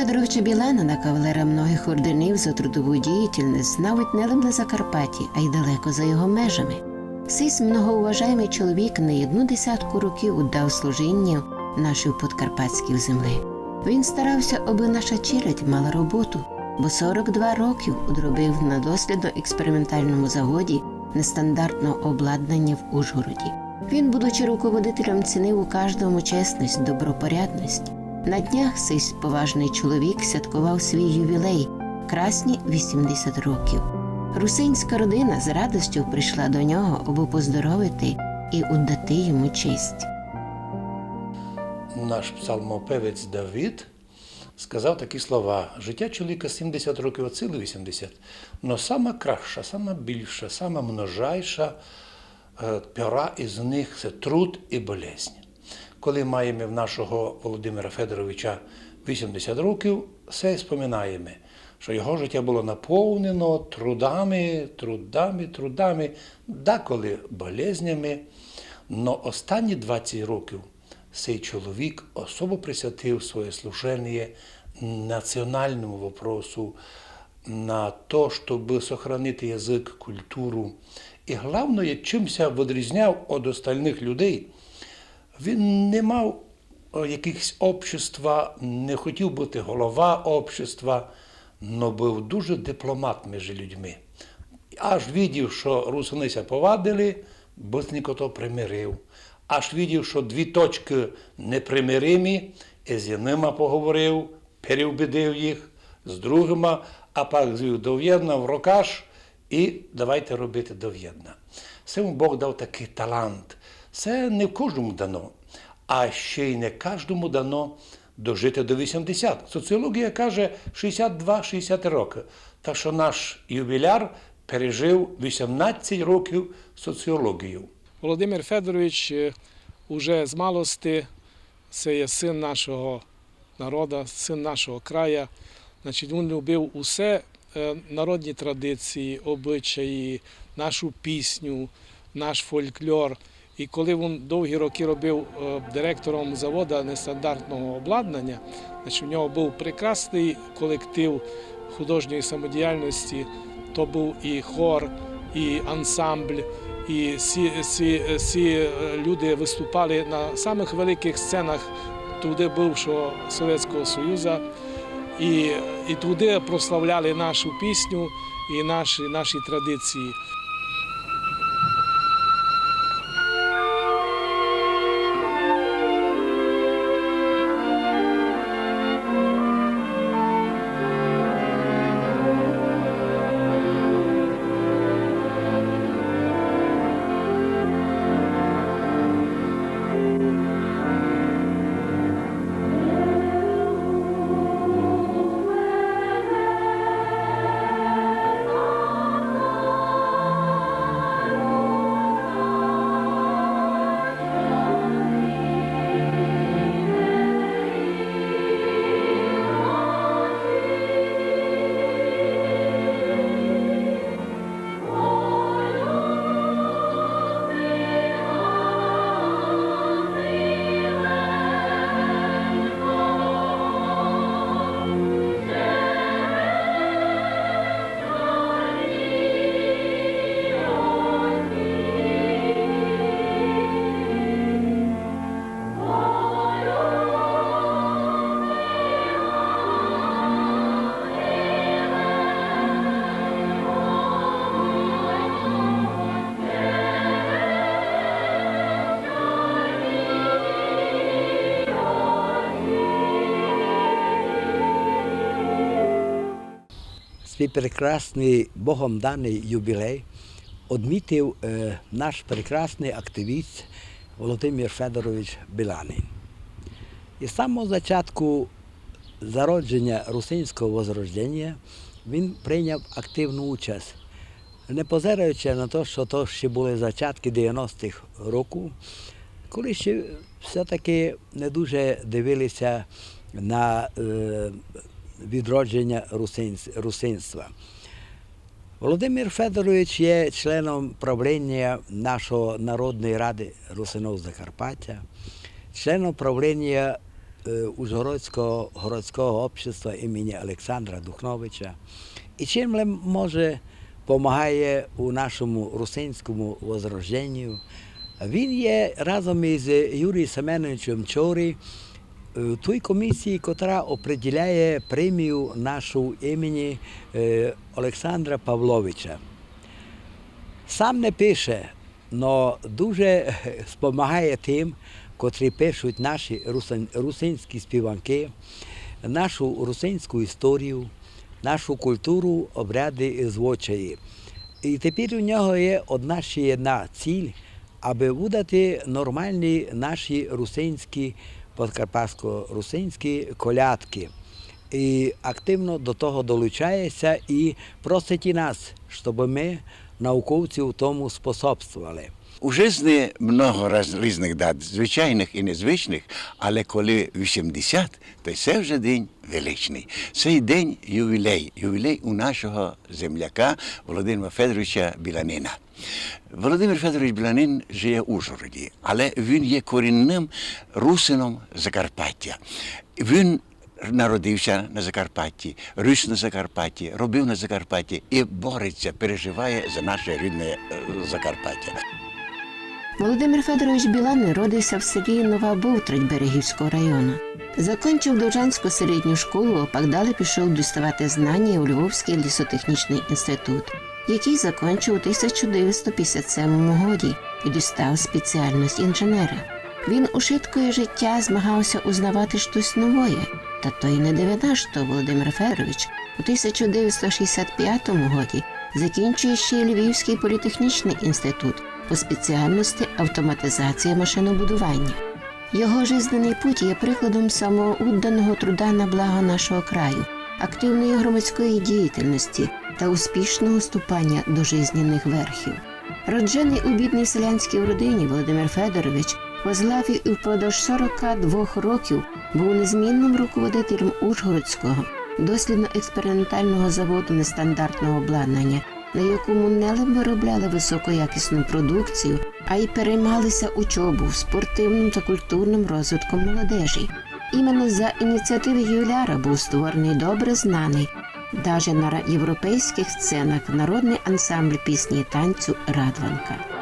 Федоровича Біланина, кавалера многих орденів за трудову діяльність, знають не лише на Закарпатті, а й далеко за його межами. Сись многоуважаємий чоловік не одну десятку років удав служіння нашій подкарпатській землі. Він старався, аби наша челядь мала роботу, бо 42 років одробив на дослідно-експериментальному заводі нестандартного обладнання в Ужгороді. Він, будучи руководителем, цінив у кожному чесність, добропорядність. На днях цей поважний чоловік святкував свій ювілей красні 80 років. Русинська родина з радістю прийшла до нього, аби поздоровити і удати йому честь. Наш псалмопевець Давид сказав такі слова: життя чоловіка 70 років, а сили 80. Но сама краща, сама більша, сама множайша е, пора із них це труд і болезнь. Коли маємо в нашого Володимира Федоровича 80 років, все споминаємо, що його життя було наповнено трудами, трудами, трудами, деколи болезнями. Но останні 20 років цей чоловік особо присвятив своє служення національному вопросу, на то, щоб сохранити язик, культуру. І головне, чимся відрізняв від остальних людей, він не мав якихось общества, не хотів бути голова общества, але був дуже дипломат між людьми. Аж видів, що русинися повадили, бистренько то примирив. Аж видів, що дві точки непримиримі, і з одними поговорив, переубедив їх, з другими, а пак звів до В'єдна в рокаш і давайте робити до В'єдна. Це йому Бог дав такий талант. Це не кожному дано, а ще й не кожному дано дожити до 80. Соціологія каже 62-60 років. Так що наш ювіляр пережив 18 років соціологію. Володимир Федорович е, уже з малости, це є син нашого народу, син нашого краю. Значить, він любив усе е, народні традиції, обичаї, нашу пісню, наш фольклор. І коли він довгі роки робив е, директором заводу нестандартного обладнання, значить, у нього був прекрасний колектив художньої самодіяльності, то був і хор, і ансамбль. І всі, всі, всі люди виступали на самих великих сценах туди бувшого Совєтського Союзу. І, і туди прославляли нашу пісню і наші, наші традиції. Свій прекрасний Богом даний юбілей відмітив е, наш прекрасний активіст Володимир Федорович Біланин. І з самого початку зародження русинського возрождення він прийняв активну участь, не позираючи на те, що то ще були зачатки 90-х років, коли ще все-таки не дуже дивилися на е, відродження русинства. Володимир Федорович є членом правління нашої Народної ради Русинов Закарпаття, членом правління е, Ужгородського городського общества імені Олександра Духновича. І чим може допомагає у нашому русинському возрожденню. Він є разом із Юрієм Семеновичем Чорі в той комісії, котра определяє премію нашу імені е, Олександра Павловича. Сам не пише, але дуже допомагає тим, котрі пишуть наші русинські співанки, нашу русинську історію, нашу культуру, обряди і звичаї. І тепер у нього є одна ще одна ціль, аби видати нормальні наші русинські, подкарпатсько-русинські колядки. І активно до того долучається і просить і нас, щоб ми, науковці, у тому способствували. У житті много раз різних дат, звичайних і незвичних, але коли 80, то це вже день величний. Цей день ювілей, ювілей у нашого земляка Володимира Федоровича Біланина. Володимир Федорович Біланин живе у Ужгороді, але він є корінним русином Закарпаття. Він народився на Закарпатті, ріс на Закарпатті, робив на Закарпатті і бореться, переживає за наше рідне е, Закарпаття. Володимир Федорович Білан родився в селі Нова Бовтрать Берегівського району. Закінчив Довжанську середню школу, а далі пішов діставати знання у Львовський лісотехнічний інститут, який закінчив у 1957 годі і дістав спеціальність інженера. Він у швидкої життя змагався узнавати щось нове, та то й не дивина, що Володимир Федорович у 1965 годі закінчує ще Львівський політехнічний інститут по спеціальності автоматизація машинобудування. Його жизненний путь є прикладом самоудданого труда на благо нашого краю, активної громадської діяльності та успішного ступання до жизненних верхів. Роджений у бідній селянській родині Володимир Федорович возглавив і впродовж 42 років був незмінним руководителем Ужгородського дослідно-експериментального заводу нестандартного обладнання, на якому не виробляли високоякісну продукцію, а й переймалися учобу, спортивним та культурним розвитком молодежі. Іменно за ініціативи Юляра був створений добре знаний даже на європейських сценах народний ансамбль пісні і танцю Радванка.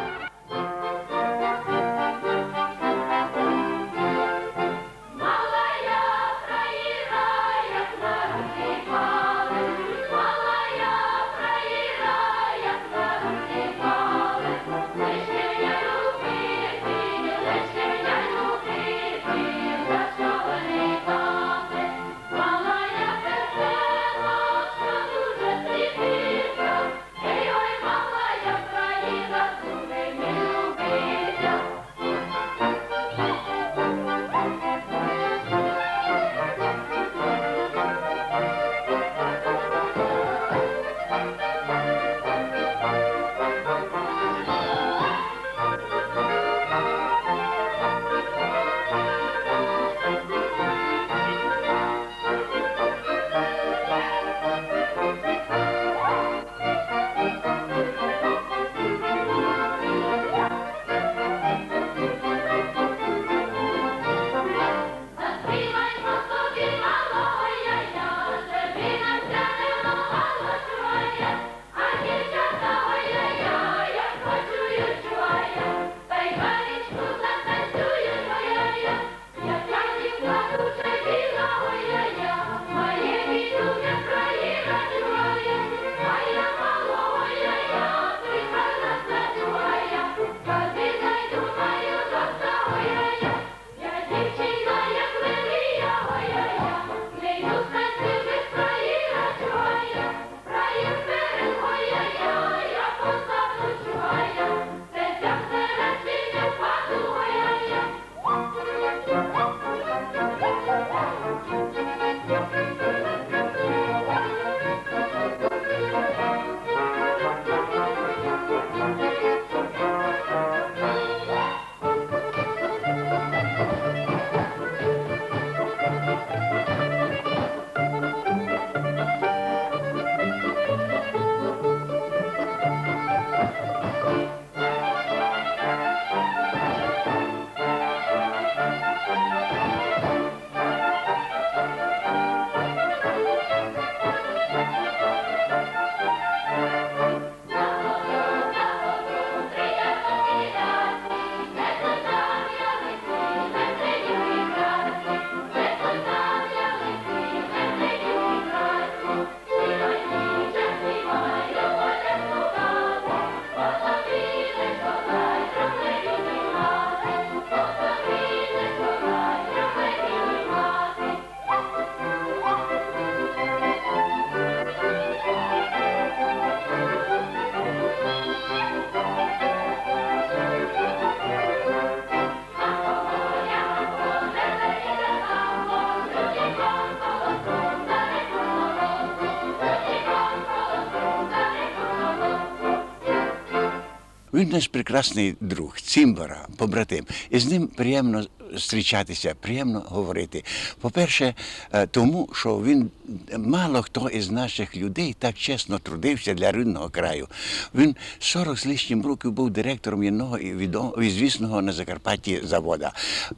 Він наш прекрасний друг, цимбара, побратим. І з ним приємно зустрічатися, приємно говорити. По-перше, е, тому що він мало хто із наших людей так чесно трудився для рідного краю. Він 40 з лишнім років був директором одного і відомого звісного на Закарпатті завода.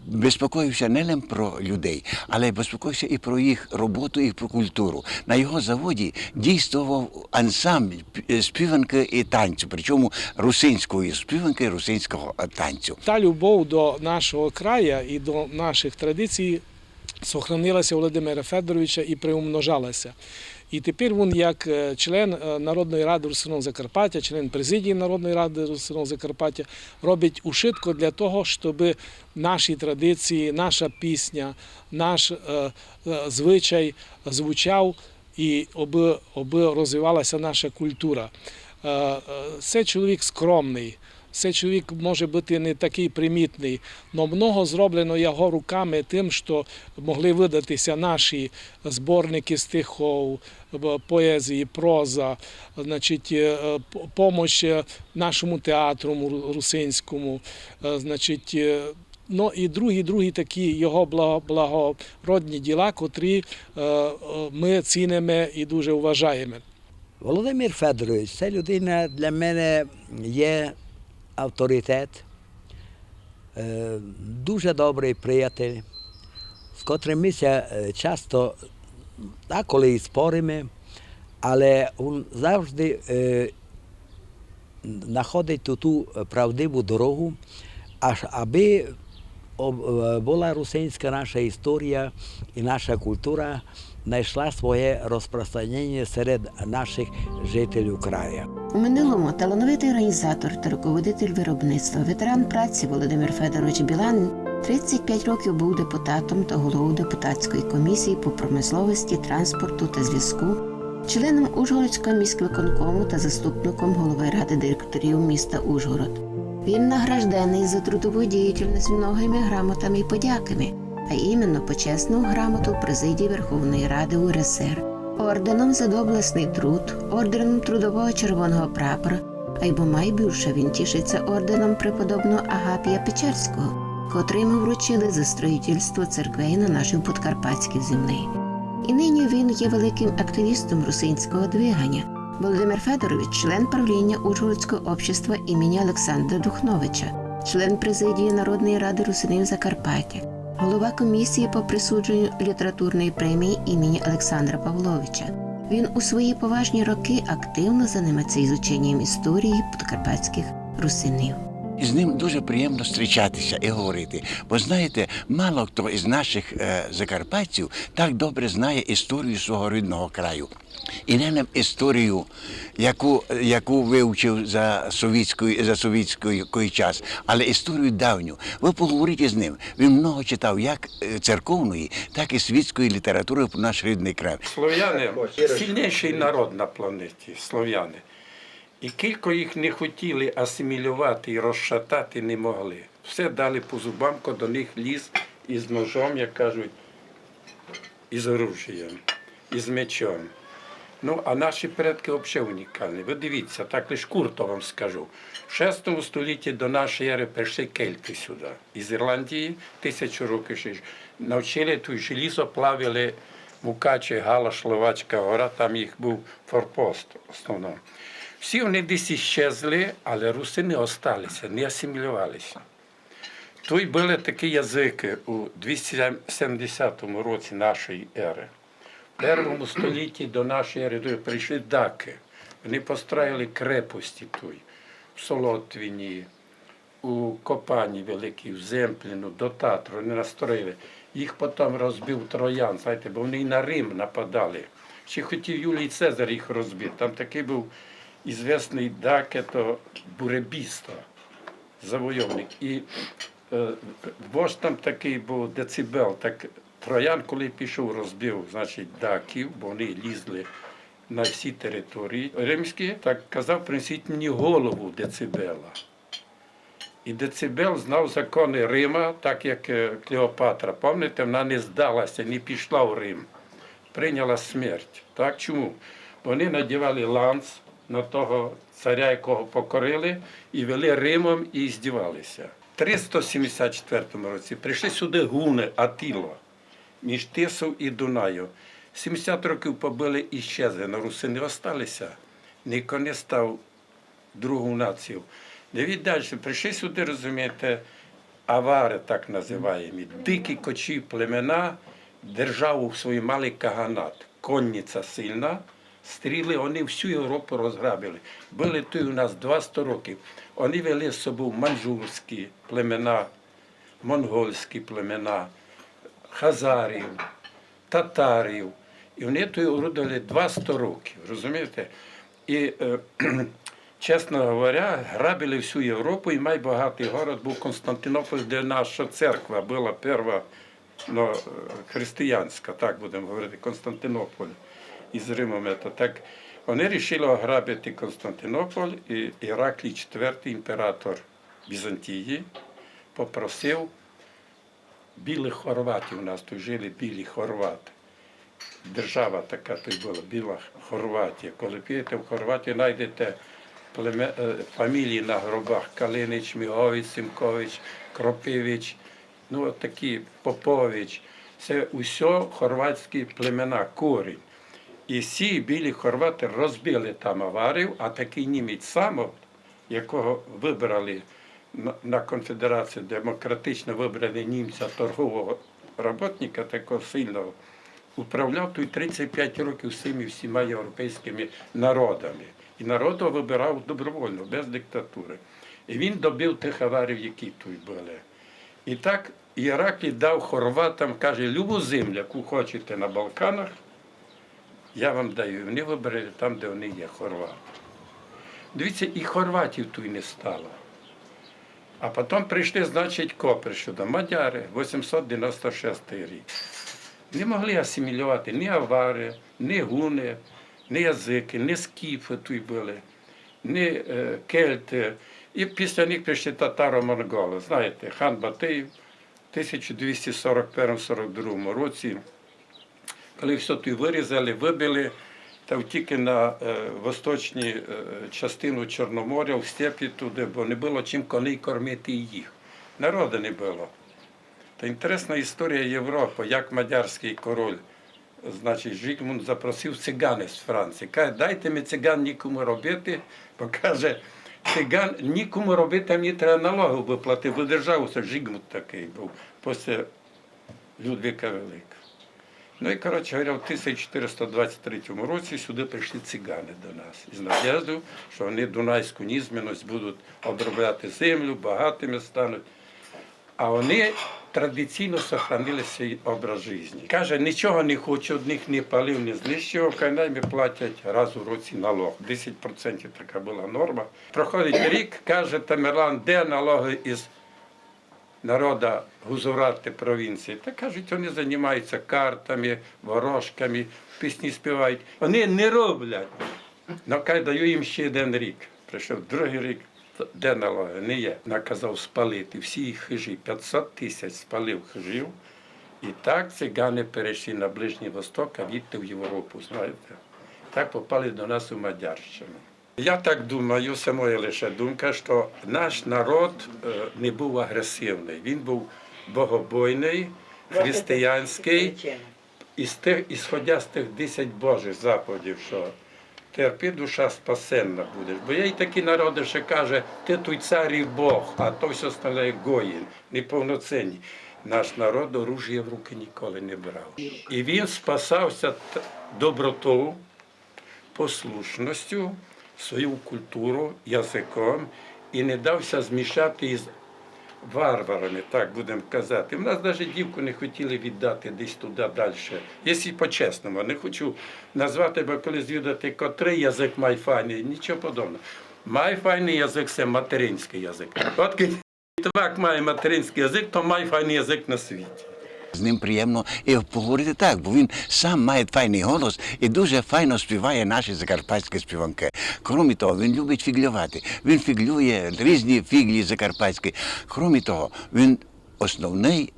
Безпокоївся не лише про людей, але безпокоївся і про їх роботу, і про культуру. На його заводі дійствував ансамбль співанки і танцю, причому русинської співанки русинського е, танцю. Та любов до нашого краю і до наших традицій сохранилася Володимира Федоровича і приумножалася. І тепер він, як е, член е, Народної ради Русиного Закарпаття, член президії Народної ради Русиного Закарпаття, робить ушитко для того, щоб наші традиції, наша пісня, наш е, звичай звучав і аби, розвивалася наша культура. Це чоловік скромний. Це чоловік може бути не такий примітний, але много зроблено його руками тим, що могли видатися наші зборники стихов, поезії, проза, значить, е, помощь е, нашому театру русинському, е, значить, Ну і другі, другі такі його благородні діла, котрі ми цінимо і дуже вважаємо. Володимир Федорович, це людина для мене є авторитет, дуже добрий приятель, з котрим ми часто деколи і споримо, але він завжди знаходить ту, ту правдиву дорогу, аж аби була русинська наша історія і наша культура знайшла своє розпространення серед наших жителів краю. У минулому талановитий організатор та руководитель виробництва, ветеран праці Володимир Федорович Білан 35 років був депутатом та головою депутатської комісії по промисловості, транспорту та зв'язку, членом Ужгородського міськвиконкому та заступником голови ради директорів міста Ужгород. Він награждений за трудову діяльність многими грамотами і подяками, а іменно почесну грамоту президії Верховної Ради УРСР, орденом за доблесний труд, орденом трудового червоного прапора, а й більше він тішиться орденом преподобного Агапія Печерського, котрий йому вручили за строїтельство церквей на нашій Подкарпатській землі. І нині він є великим активістом русинського двигання. Володимир Федорович, член правління Ужгородського общества імені Олександра Духновича, член президії Народної ради русинів Закарпаття, голова комісії по присудженню літературної премії імені Олександра Павловича. Він у свої поважні роки активно займається ізученням історії подкарпатських русинів. І з ним дуже приємно зустрічатися і говорити. Бо знаєте, мало хто із наших е, закарпатців так добре знає історію свого рідного краю. І не нам історію, яку, яку вивчив за совітською за совітської час, але історію давню. Ви поговорите з ним. Він много читав як е, церковної, так і світської літератури про наш рідний край. Слов'яни сильніший народ на планеті, слов'яни. І кілько їх не хотіли асимілювати і розшатати не могли. Все дали по зубам, до них ліз із ножом, як кажуть, із оружієм, із мечом. Ну, а наші предки взагалі унікальні. Ви дивіться, так лише курто вам скажу. В 6 столітті до нашої ери прийшли кельти сюди. Із Ірландії тисячу років ще навчили тут желізо, плавили Мукачі, Гала, Словацька гора, там їх був форпост в основному. Всі вони десь іщезли, але русини осталися, не асимілювалися. Тут були такі язики у 270 році нашої ери. В першому столітті до нашої ери прийшли даки. Вони построїли крепості тут, в Солотвіні, у Копані Великій, в Земпліну, до Татру. Вони настроїли. Їх потім розбив Троян, знаєте, бо вони і на Рим нападали. Ще хотів Юлій Цезар їх розбити. Там такий був ізвісний даке, то буребісто, завойовник. І е, вождь там такий був децибел. Так Троян, коли пішов, розбив, значить, даків, бо вони лізли на всі території римські, так казав, принесіть мені голову децибела. І Децибел знав закони Рима, так як е, Клеопатра. Пам'ятаєте, вона не здалася, не пішла в Рим, прийняла смерть. Так? Чому? Вони надівали ланц, на того царя, якого покорили, і вели Римом і здівалися. В 374 році прийшли сюди гуни Атіло між Тисов і Дунаю. 70 років побили і щезли, на Руси не осталися. Ніхто не став другу націю. Дивіть далі, прийшли сюди, розумієте, авари так називаємо, дикі кочі племена, державу свою мали каганат, конниця сильна, стріли, вони всю Європу розграбили. Були тут у нас 200 років. Вони вели з собою манжурські племена, монгольські племена, хазарів, татарів. І вони тут уродили 200 років, розумієте? І, е, чесно говоря, грабили всю Європу, і найбагатий город був Константинополь, де наша церква була перша ну, е, християнська, так будемо говорити, Константинополь із Римом. це Так. Вони вирішили ограбити Константинополь, і Іраклій IV, імператор Візантії, попросив білих хорватів, у нас тут жили білі хорвати держава така тут була, Біла Хорватія. Коли підете в Хорватію, знайдете е, фамілії на гробах Калинич, Мігович, Симкович, Кропивич, ну такі Попович. Це усе хорватські племена, корінь. І всі білі хорвати розбили там аварію, а такий німець само, якого вибрали на- конфедерацію демократично вибрали німця торгового роботника, такого сильного, управляв тут 35 років цими всіма європейськими народами. І народ вибирав добровольно, без диктатури. І він добив тих аварів, які тут були. І так Іраклій дав хорватам, каже, любу землю, яку хочете на Балканах, я вам даю. Вони вибрали там, де вони є, хорвати. Дивіться, і хорватів тут не стало. А потім прийшли, значить, копри сюди, мадяри, 896 рік. Не могли асимілювати ні авари, ні гуни, ні язики, ні скіфи тут були, ні е, кельти. І після них прийшли татаро-монголи. Знаєте, хан Батий в 1241-42 році, коли все тут вирізали, вибили, та втіки на е, восточні е, частину Чорноморя, в степі туди, бо не було чим коней кормити їх. Народу не було. Та інтересна історія Європи, як мадярський король, значить, Жігмунд запросив цигани з Франції. Каже, дайте мені циган нікому робити, бо каже, циган нікому робити, мені треба налоги виплатити, бо державу Жігмунд такий був після Людвіка Великого. Ну і, коротше говоря, в 1423 році сюди прийшли цигани до нас із надіждою, що вони дунайську нізменність будуть обробляти землю, багатими стануть. А вони традиційно сохранили свій образ життя. Каже, нічого не хочу, одних не палив, не знищував, хай найми платять раз у році налог. 10% така була норма. Проходить рік, каже Тамерлан, де налоги із народа Гузурати провінції. Та кажуть, вони займаються картами, ворожками, пісні співають. Вони не роблять. Ну, кай даю їм ще один рік. Прийшов другий рік, де налоги? Не є. Наказав спалити всі хижі. 500 тисяч спалив хижів. І так цигани перейшли на Ближній Восток, а відти в Європу, знаєте. Так попали до нас у Мадярщину. Я так думаю, це моя лише думка, що наш народ е, не був агресивний. Він був богобойний, християнський, і з тих, ісходя з тих 10 Божих заповідів, що терпи, душа спасенна будеш. Бо є й такі народи, що каже, ти той цар і Бог, а то все стане гоїн, неповноцінні. Наш народ оружие в руки ніколи не брав. І він спасався добротою, послушністю, свою культуру, язиком і не дався змішати із варварами, так будемо казати. У нас навіть дівку не хотіли віддати десь туди далі. Якщо по-чесному, не хочу назвати, бо коли звідати, котрий язик має файний, нічого подобного. Має файний язик це материнський язик. От коли має материнський язик, то має файний язик на світі. З ним приємно і поговорити так, бо він сам має файний голос і дуже файно співає наші закарпатські співанки. Крім того, він любить фіглювати. Він фіглює різні фіглі закарпатські. Крім того, він основний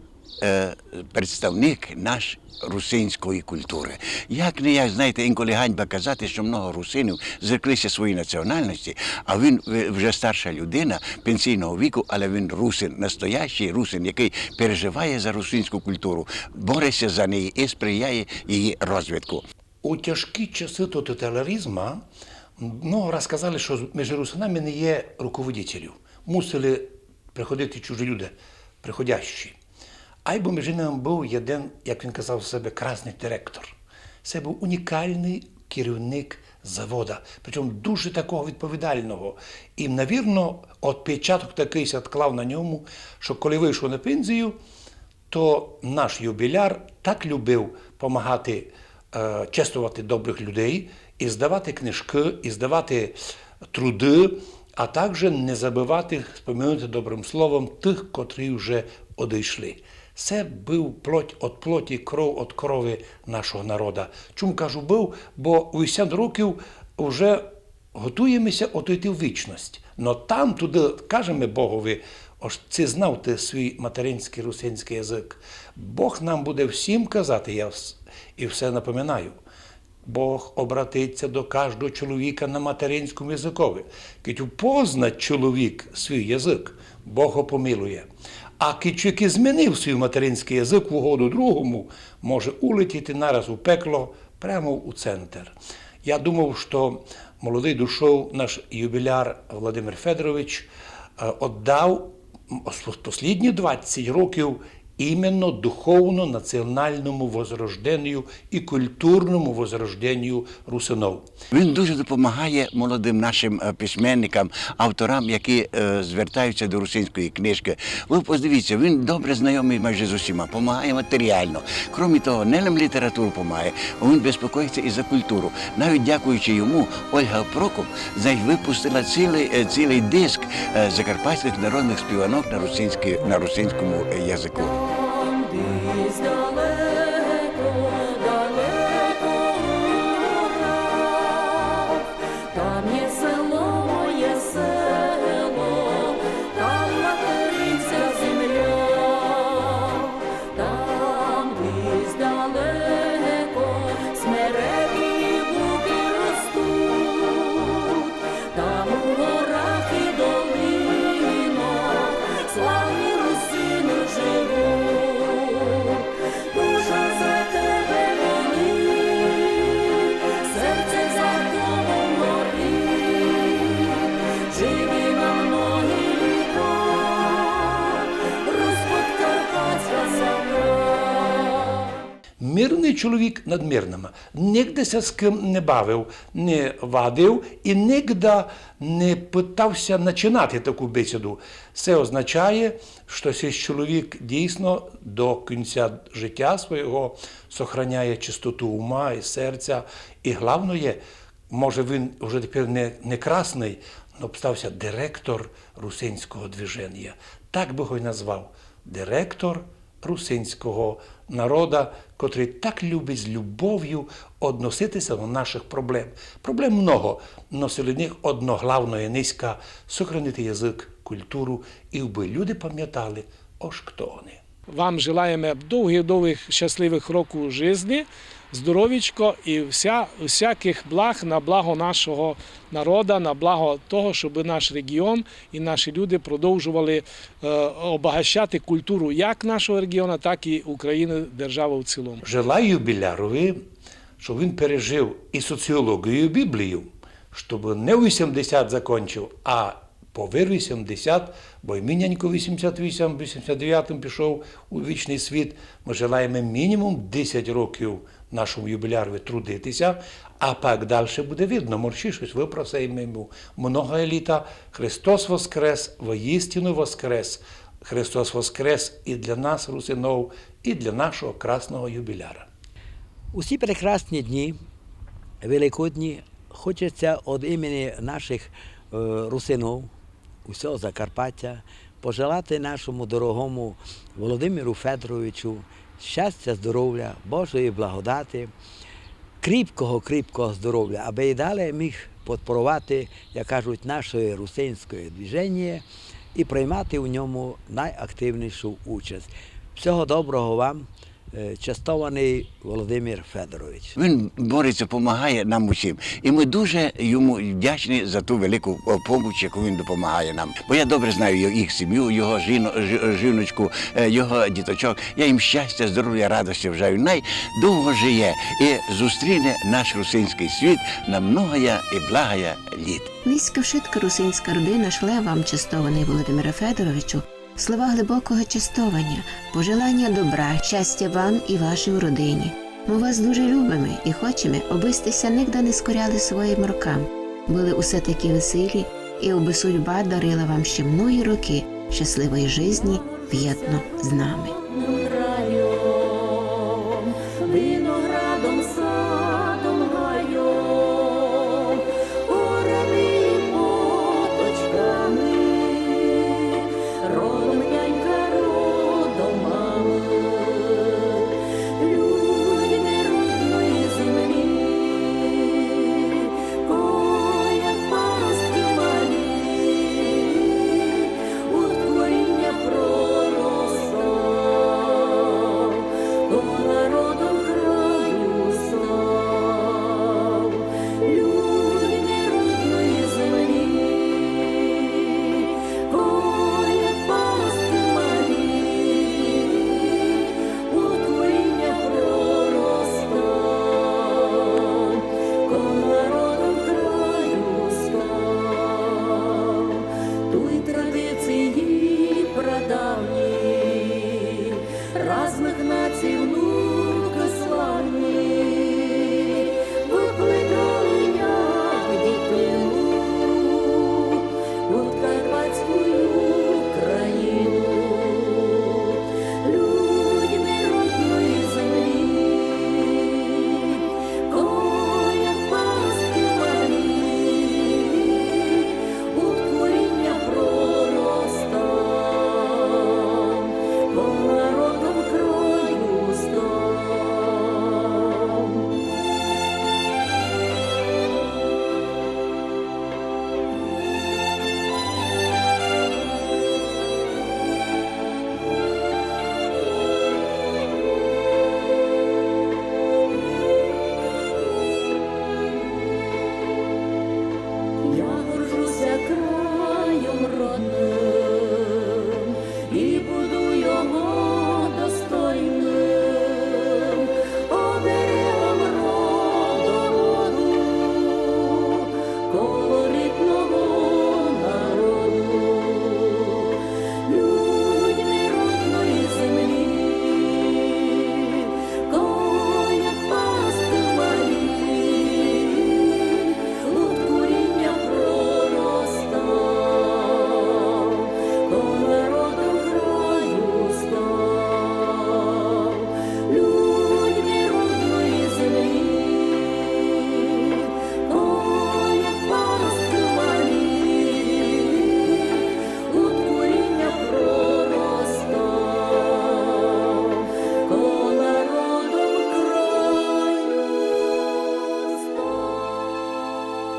представник наш русинської культури. Як не як, знаєте, інколи ганьба казати, що много русинів зреклися своїй національності, а він е, вже старша людина пенсійного віку, але він русин, настоящий русин, який переживає за русинську культуру, бореться за неї і сприяє її розвитку. У тяжкі часи тоталітаризму много раз казали, що між русинами не є руководителів. Мусили приходити чужі люди, приходящі. Айбо між був один, як він казав себе, красний директор. Це був унікальний керівник завода, причому дуже такого відповідального. І, навірно, отпечаток такий відклав на ньому, що коли вийшов на пензію, то наш юбіляр так любив допомагати е, чествувати добрих людей і здавати книжки, і здавати труди, а також не забивати споминати добрим словом тих, котрі вже одійшли. Це був плоть від плоті, кров від крови нашого народу. Чому кажу був? Бо у 80 років вже готуємося отойти в вічність. Но там туди кажемо Богові, ось ти знав ти свій материнський русинський язик. Бог нам буде всім казати, я і все напоминаю. Бог обратиться до кожного чоловіка на материнському язикові. Кить упознать чоловік свій язик, Бог його помилує. Кичук і змінив свій материнський язик в угоду другому, може улетіти нараз у пекло прямо у центр. Я думав, що молодий душов наш юбіляр Володимир Федорович віддав останні 20 років іменно духовно-національному возрожденню і культурному возрожденню русинов. Він дуже допомагає молодим нашим е, письменникам, авторам, які е, звертаються до русинської книжки. Ви подивіться, він добре знайомий майже з усіма, допомагає матеріально. Крім того, не нам літературу допомагає, він безпокоїться і за культуру. Навіть дякуючи йому, Ольга Прокоп випустила цілий, е, цілий диск е, закарпатських народних співанок на, русинському е, язику. Десь далеко, Мирний чоловік над мирними. Нігдеся з ким не бавив, не вадив і нігде не питався починати таку бесіду. Це означає, що цей чоловік дійсно до кінця життя свого сохраняє чистоту ума і серця. І головне, може він вже тепер не, не красний, але стався директор русинського движення. Так би його й назвав. Директор русинського народа, котрий так любить з любов'ю односитися до наших проблем. Проблем много, но серед них одноглавно є низька сохранити язик, культуру, і вби люди пам'ятали, ось хто вони. Вам желаємо довгих-довгих щасливих років житті, здоровічко і вся, всяких благ на благо нашого народу, на благо того, щоб наш регіон і наші люди продовжували е, обагащати культуру як нашого регіону, так і України, держави в цілому. Желаю юбілярові, щоб він пережив і соціологію, і Біблію, щоб не у 80 закінчив, а повір 80, бо мінянько 88, 89 пішов у вічний світ. Ми желаємо мінімум 10 років нашому юбілярові трудитися, а пак далі буде видно, морщі щось випросаємо йому. Много еліта, Христос Воскрес, воістину Воскрес. Христос Воскрес і для нас, русинов, і для нашого красного юбіляра. Усі прекрасні дні, великодні, хочеться від імені наших е, русинов, усього Закарпаття, пожелати нашому дорогому Володимиру Федоровичу щастя, здоров'я, Божої благодати, кріпкого, кріпкого здоров'я, аби і далі міг підпорувати, як кажуть, наше русинське движення і приймати у ньому найактивнішу участь. Всього доброго вам, частований Володимир Федорович. Він бореться, допомагає нам усім. І ми дуже йому вдячні за ту велику допомогу, яку він допомагає нам. Бо я добре знаю їх сім'ю, його жіно, жі- жіночку, е, його діточок. Я їм щастя, здоров'я, радості вжаю. Най довго жиє і зустріне наш русинський світ на многоя і благая літ. Низька вшитка русинська родина шле вам, частований Володимире Федоровичу, слова глибокого частовання, пожелання добра, щастя вам і вашій родині. Ми вас дуже любимо і хочемо, обистися нігде не скоряли своїм рукам. Були усе такі веселі, і оби судьба дарила вам ще многі роки щасливої житті в'єдно з нами.